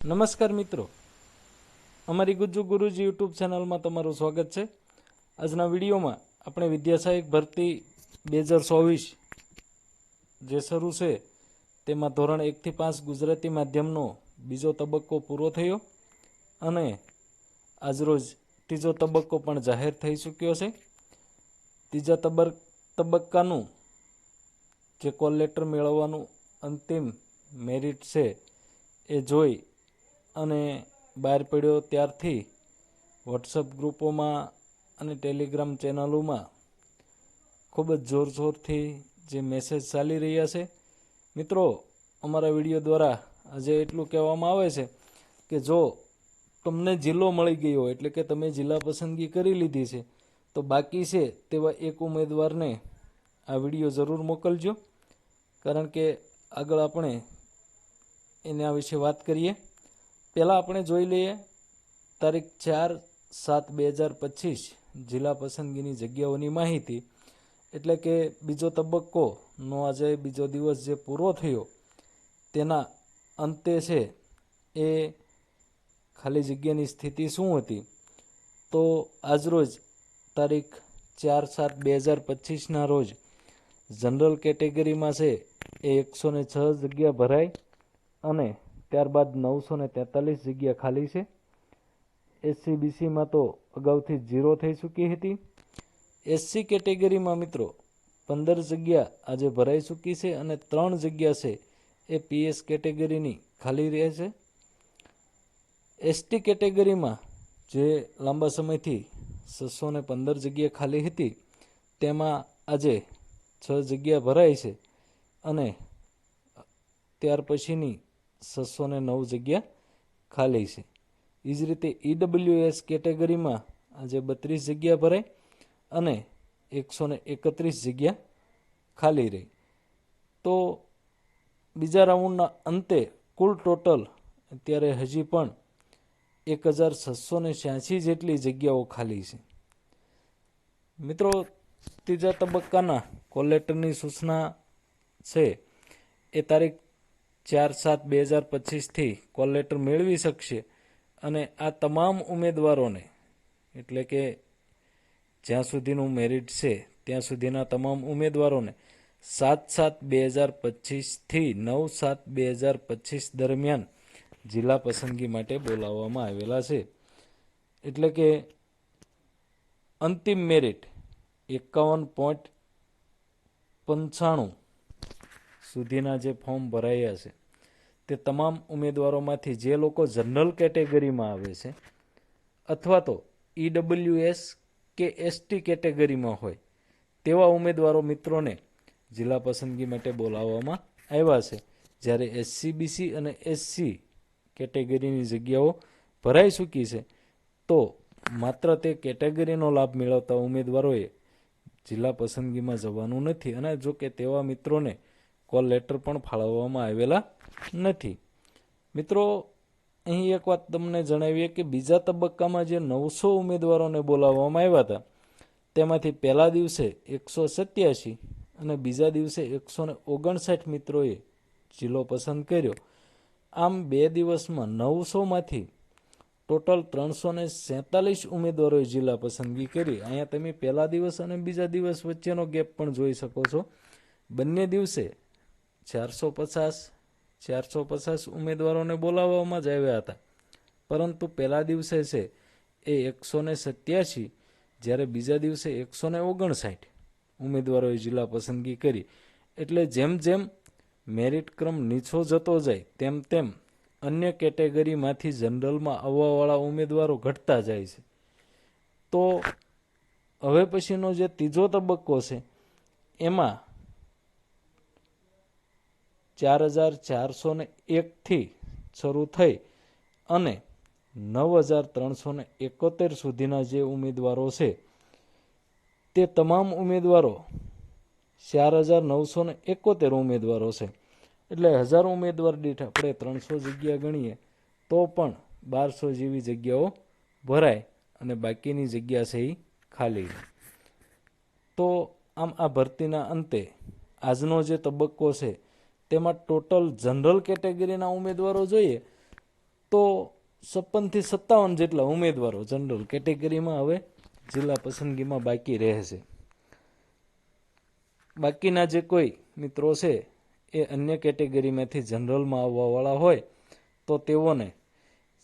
નમસ્કાર મિત્રો. અમારી ગુજ્જુ ગુરુજી યુટ્યુબ ચેનલમાં તમારું સ્વાગત છે. આજના વિડીયોમાં આપણે વિદ્યાસહાયક ભરતી બે હજાર ચોવીસ જે શરૂ છે, તેમાં ધોરણ એકથી પાંચ ગુજરાતી માધ્યમનો બીજો તબક્કો પૂરો થયો અને આજરોજ ત્રીજો તબક્કો પણ જાહેર થઈ ચૂક્યો છે. ત્રીજા તબર, તબક્કાનું જે કોલ લેટર મેળવવાનું અંતિમ મેરિટ છે, એ જોઈ અને બહાર પડ્યો ત્યારથી વોટ્સઅપ ગ્રુપોમાં અને ટેલિગ્રામ ચેનલોમાં ખૂબ જ જોરશોરથી જે મેસેજ ચાલી રહ્યા છે. મિત્રો, અમારા વીડિયો દ્વારા આજે એટલું કહેવામાં આવે છે કે જો તમને જિલ્લો મળી ગયો એટલે કે તમે જિલ્લા પસંદગી કરી લીધી છે, તો બાકી છે તેવા એક ઉમેદવારને આ વીડિયો જરૂર મોકલજો. કારણ કે આગળ આપણે એના વિશે વાત કરીએ. પહેલાં આપણે જોઈ લઈએ, તારીખ ચાર સાત બે હજાર પચીસ, જિલ્લા પસંદગીની જગ્યાઓની માહિતી. એટલે કે બીજો તબક્કોનો આજે બીજો દિવસ જે પૂરો થયો, તેના અંતે છે એ ખાલી જગ્યાની સ્થિતિ શું હતી? તો આજરોજ તારીખ ચાર સાત બે હજાર પચીસના રોજ જનરલ કેટેગરીમાં છે એ એકસો ને છ જગ્યા ભરાઈ અને ત્યારબાદ નવસો ને તેતાલીસ જગ્યા ખાલી છે. એસસીબીસીમાં તો અગાઉથી ઝીરો થઈ ચૂકી હતી. એસસી કેટેગરીમાં મિત્રો પંદર જગ્યા આજે ભરાઈ ચૂકી છે અને ત્રણ જગ્યા છે એ પીએસ કેટેગરીની ખાલી રહે છે. એસટી કેટેગરીમાં જે લાંબા સમયથી છસો ને પંદર જગ્યા ખાલી હતી, તેમાં આજે છ જગ્યા ભરાઈ છે અને ત્યાર પછીની છસો ને નવ જગ્યા ખાલી છે. એ જ રીતે ઈડબ્લ્યુએસ કેટેગરીમાં આજે બત્રીસ જગ્યા ભરાઈ અને એકસો ને એકત્રીસ જગ્યા ખાલી રહી. તો બીજા રાઉન્ડના અંતે કુલ ટોટલ અત્યારે હજી પણ એક હજાર છસો ને છ્યાસી જેટલી જગ્યાઓ ખાલી છે. મિત્રો, ત્રીજા તબક્કાના કોલેટરની સૂચના છે, એ તારીખ ચાર સાત બે હજાર પચીસથી કોલ લેટર મેળવી શકશે અને આ તમામ ઉમેદવારોને, એટલે કે જ્યાં સુધીનું મેરિટ છે, ત્યાં સુધીના તમામ ઉમેદવારોને સાત સાત બે હજાર પચીસથી નવ સાત બે હજાર પચીસ દરમિયાન જિલ્લા પસંદગી માટે બોલાવવામાં આવેલા છે. એટલે કે અંતિમ મેરિટ એકાવન પોઈન્ટ પંચાણું સુધીના જે ફોર્મ ભરાયા છે. તે તમામ ઉમેદવારોમાંથી જે લોકો જનરલ કેટેગરીમાં આવે છે, અથવા તો ઈડબ્લ્યુએસ કે એસટી કેટેગરીમાં હોય, તેવા ઉમેદવારો મિત્રોને જિલ્લા પસંદગી માટે બોલાવવામાં આવ્યા છે. જ્યારે એસસીબીસી અને એસસી કેટેગરીની જગ્યાઓ ભરાઈ ચૂકી છે, તો માત્ર તે કેટેગરીનો લાભ મેળવતા ઉમેદવારોએ જિલ્લા પસંદગીમાં જવાનું નથી. અને જો કે તેવા મિત્રોને કોલ લેટર પણ ફાળવવામાં આવેલા નથી. મિત્રો, અહીં એક વાત તમને જણાવીએ કે બીજા તબક્કામાં જે નવસો ઉમેદવારોને બોલાવવામાં આવ્યા હતા, તેમાંથી પહેલા દિવસે એકસો સત્યાસી અને બીજા દિવસે એકસો ને ઓગણસાઠ મિત્રોએ જિલ્લો પસંદ કર્યો. આમ બે દિવસમાં નવસોમાંથી ટોટલ ત્રણસો ને સેતાલીસ ઉમેદવારોએ જિલ્લા પસંદગી કરી. અહીંયા તમે પહેલા દિવસ અને બીજા દિવસ વચ્ચેનો ગેપ પણ જોઈ શકો છો. બંને દિવસે ચારસો પચાસ ચારસો પચાસ ઉમેદવારોને બોલાવવામાં જ આવ્યા હતા. પરંતુ પહેલા દિવસે છે એ એકસો ને સત્યાસી, જ્યારે બીજા દિવસે એકસો ને ઓગણસાઠ ઉમેદવારોએ જિલ્લા પસંદગી કરી. એટલે જેમ જેમ મેરિટ ક્રમ નીચો જતો જાય, તેમ તેમ અન્ય કેટેગરીમાંથી જનરલમાં આવવાવાળા ઉમેદવારો ઘટતા જાય છે. તો હવે પછીનો જે ત્રીજો તબક્કો છે, એમાં ચાર હજાર ચારસો ને એકથી શરૂ થઈ અને નવ હજાર ત્રણસો ને એકોતેર સુધીના જે ઉમેદવારો છે, તે તમામ ઉમેદવારો ચાર હજાર નવસો ને એકોતેર ઉમેદવારો છે. એટલે હજાર ઉમેદવાર દીઠ આપણે ત્રણસો જગ્યા ગણીએ, તો પણ બારસો જેવી જગ્યાઓ ભરાય અને બાકીની જગ્યા છે એ ખાલી. તો આમ આ ભરતીના અંતે આજનો જે તબક્કો છે તેમાં ટોટલ જનરલ કેટેગરીના ઉમેદવારો જોઈએ, તો છપ્પનથી સત્તાવન જેટલા ઉમેદવારો જનરલ કેટેગરીમાં હવે જિલ્લા પસંદગીમાં બાકી રહેશે. બાકીના જે કોઈ મિત્રો છે, એ અન્ય કેટેગરીમાંથી જનરલમાં આવવાવાળા હોય, તો તેઓને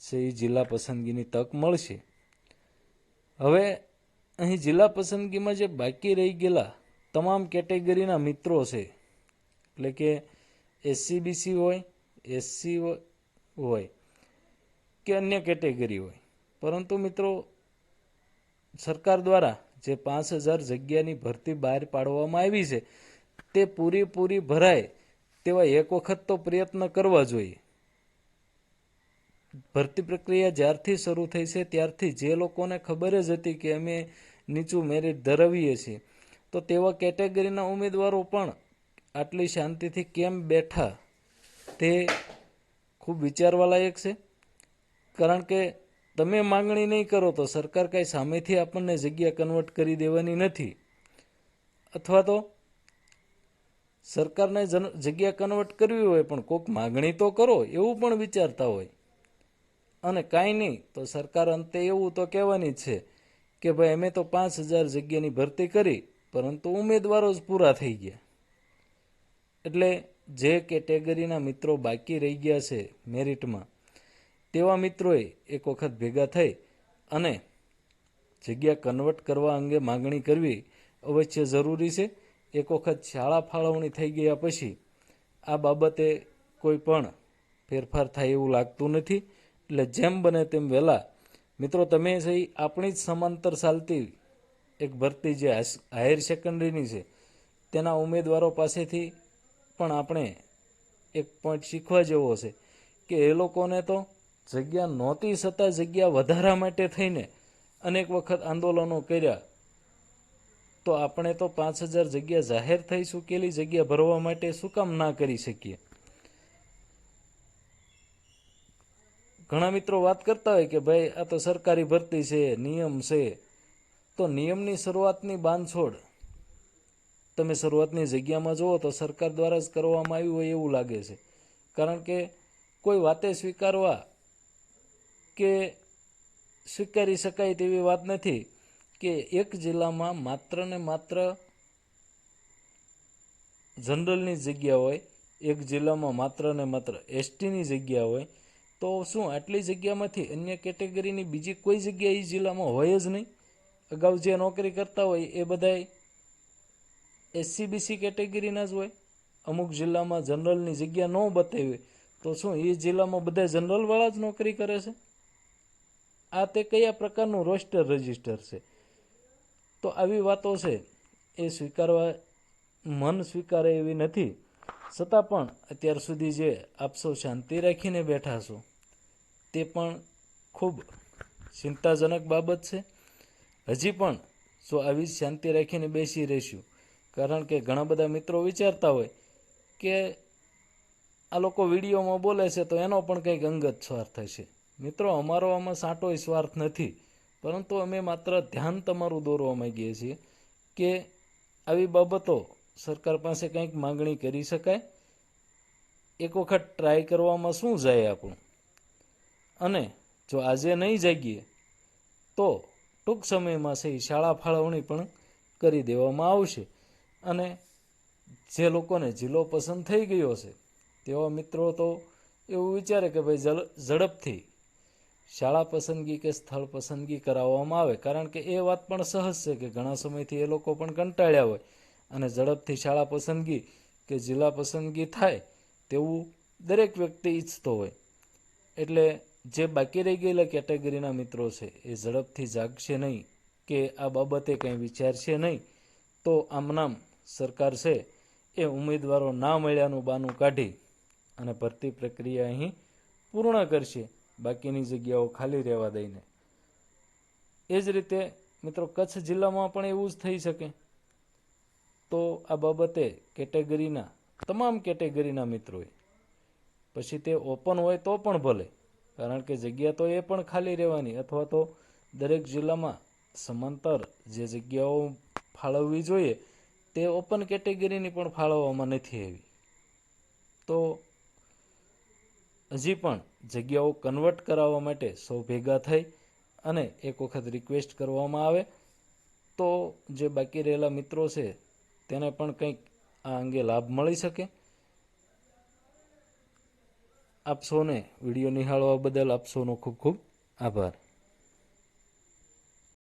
છે એ જિલ્લા પસંદગીની તક મળશે. હવે અહીં જિલ્લા પસંદગીમાં જે બાકી રહી ગયેલા તમામ કેટેગરીના મિત્રો છે, એટલે કે એસસી બીસી હોય એસસી હોય કે અન્ય કેટેગરી હોય. પરંતુ મિત્રો, સરકાર દ્વારા જે પાંચ હજાર જગ્યાની ભરતી બહાર પાડવામાં આવી છે, તે પૂરીપૂરી ભરાય તેવા એક વખત તો પ્રયત્ન કરવા જોઈએ. ભરતી પ્રક્રિયા જ્યારથી શરૂ થઈ છે, ત્યારથી જે લોકોને ખબર જ હતી કે અમે નીચું મેરિટ ધરાવીએ છીએ, તો તેવા કેટેગરીના ઉમેદવારો પણ આટલી શાંતિથી કેમ બેઠા તે ખૂબ વિચારવા લાયક છે. કારણ કે તમે માંગણી નહીં કરો તો સરકાર કાંઈ સામેથી આપણને જગ્યા કન્વર્ટ કરી દેવાની નથી. અથવા તો સરકારને જન, જગ્યા કન્વર્ટ કરવી હોય પણ કોઈક માગણી તો કરો એવું પણ વિચારતા હોય. અને કાંઈ નહીં તો સરકાર અંતે એવું તો કહેવાની છે કે ભાઈ અમે તો પાંચ હજાર જગ્યાની ભરતી કરી, પરંતુ ઉમેદવારો જ પૂરા થઈ ગયા. એટલે જે કેટેગરીના મિત્રો બાકી રહી ગયા છે મેરિટમાં, તેવા મિત્રોએ એક વખત ભેગા થઈ અને જગ્યા કન્વર્ટ કરવા અંગે માગણી કરવી અવશ્ય જરૂરી છે. એક વખત શાળા ફાળવણી થઈ ગયા પછી આ બાબતે કોઈ પણ ફેરફાર થાય એવું લાગતું નથી. એટલે જેમ બને તેમ વહેલા, મિત્રો, તમે સહી આપણી જ સમાંતર ચાલતી એક ભરતી જે હાયર સેકન્ડરીની છે, તેના ઉમેદવારો પાસેથી પણ આપણે એક પોઈન્ટ શીખવા જેવો છે કે એ લોકોને તો જગ્યા નહોતી, છતાં જગ્યા વધારા માટે થઈને અનેક વખત આંદોલનો કર્યા. તો આપણે તો પાંચ હજાર જગ્યા જાહેર થઈ ચૂકેલી જગ્યા ભરવા માટે શું કામ ના કરી શકીએ? ઘણા મિત્રો વાત કરતા હોય કે ભાઈ, આ તો સરકારી ભરતી છે, નિયમ છે. તો નિયમની શરૂઆતની બાંધછોડ તમે શરૂઆતની જગ્યામાં જુઓ તો સરકાર દ્વારા જ કરવામાં આવ્યું હોય એવું લાગે છે. કારણ કે કોઈ વાતે સ્વીકારવા કે સ્વીકારી શકાય તેવી વાત નથી કે એક જિલ્લામાં માત્ર ને માત્ર જનરલની જગ્યા હોય, એક જિલ્લામાં માત્ર ને માત્ર એસટીની જગ્યા હોય, તો શું આટલી જગ્યામાંથી અન્ય કેટેગરીની બીજી કોઈ જગ્યા એ જિલ્લામાં હોય જ નહીં? અગાઉ જે નોકરી કરતા હોય એ બધાય એસસી બીસી કેટેગરીના જ હોય. અમુક જિલ્લામાં જનરલની જગ્યા ન બતાવી તો શું એ જિલ્લામાં બધા જનરલવાળા જ નોકરી કરે છે? આ તે કયા પ્રકારનું રોસ્ટર રજિસ્ટર છે? તો આવી વાતો છે, એ સ્વીકારવા મન સ્વીકારે એવી નથી. છતાં પણ અત્યાર સુધી જે આપ સૌ શાંતિ રાખીને બેઠા છો, તે પણ ખૂબ ચિંતાજનક બાબત છે. હજી પણ જો આવી શાંતિ રાખીને બેસી રહીશું કારણ કે ઘણા બધા મિત્રો વિચારતા હોય કે આ લોકો વિડીયોમાં બોલે છે તો એનો પણ કંઈક અંગત સ્વાર્થ છે મિત્રો, અમારો આમાં સાંટોય સ્વાર્થ નથી. પરંતુ અમે માત્ર ધ્યાન તમારું દોરવા માગીએ છીએ કે આવી બાબતો સરકાર પાસે કંઈક માગણી કરી શકાય. એક વખત ટ્રાય કરવામાં શું જાય આપણું? અને જો આજે નહીં જાગીએ, તો ટૂંક સમયમાં છે શાળા ફાળવણી પણ કરી દેવામાં આવશે. અને જે લોકોને જિલ્લો પસંદ થઈ ગયો છે તેવા મિત્રો તો એવું વિચારે કે ભાઈ ઝડપથી શાળા પસંદગી કે સ્થળ પસંદગી કરાવવામાં આવે. કારણ કે એ વાત પણ સહજ છે કે ઘણા સમયથી એ લોકો પણ કંટાળ્યા હોય. અને ઝડપથી શાળા પસંદગી કે જિલ્લા પસંદગી થાય તેવું દરેક વ્યક્તિ ઈચ્છતો હોય. એટલે જે બાકી રહી ગયેલા કેટેગરીના મિત્રો છે, એ ઝડપથી જાગશે નહીં કે આ બાબતે કંઈ વિચારશે નહીં. તો આમનામ સરકાર છે એ ઉમેદવારો ના મળ્યાનું બાનું કાઢી અને ભરતી પ્રક્રિયા અહીં પૂર્ણ કરશે. બાકીની જગ્યાઓ ખાલી રહેવા દઈને. એ જ રીતે મિત્રો કચ્છ જિલ્લામાં પણ એવું જ થઈ શકે. તો આ બાબતે કેટેગરીના, તમામ કેટેગરીના મિત્રોએ, પછી તે ઓપન હોય તો પણ ભલે, કારણ કે જગ્યા તો એ પણ ખાલી રહેવાની. અથવા તો દરેક જિલ્લામાં સમાંતર જે જગ્યાઓ ફાળવવી જોઈએ, તે ઓપન કેટેગરીની પણ ફાળવવામાં નથી આવી. તો હજી પણ જગ્યાઓ કન્વર્ટ કરાવવા માટે સૌ ભેગા થઈ અને એક વખત રિક્વેસ્ટ કરવામાં આવે, તો જે બાકી રહેલા મિત્રો છે, તેને પણ કંઈક આ અંગે લાભ મળી શકે. આપ સૌને વીડિયો નિહાળવા બદલ આપ સૌનો ખૂબ ખૂબ આભાર.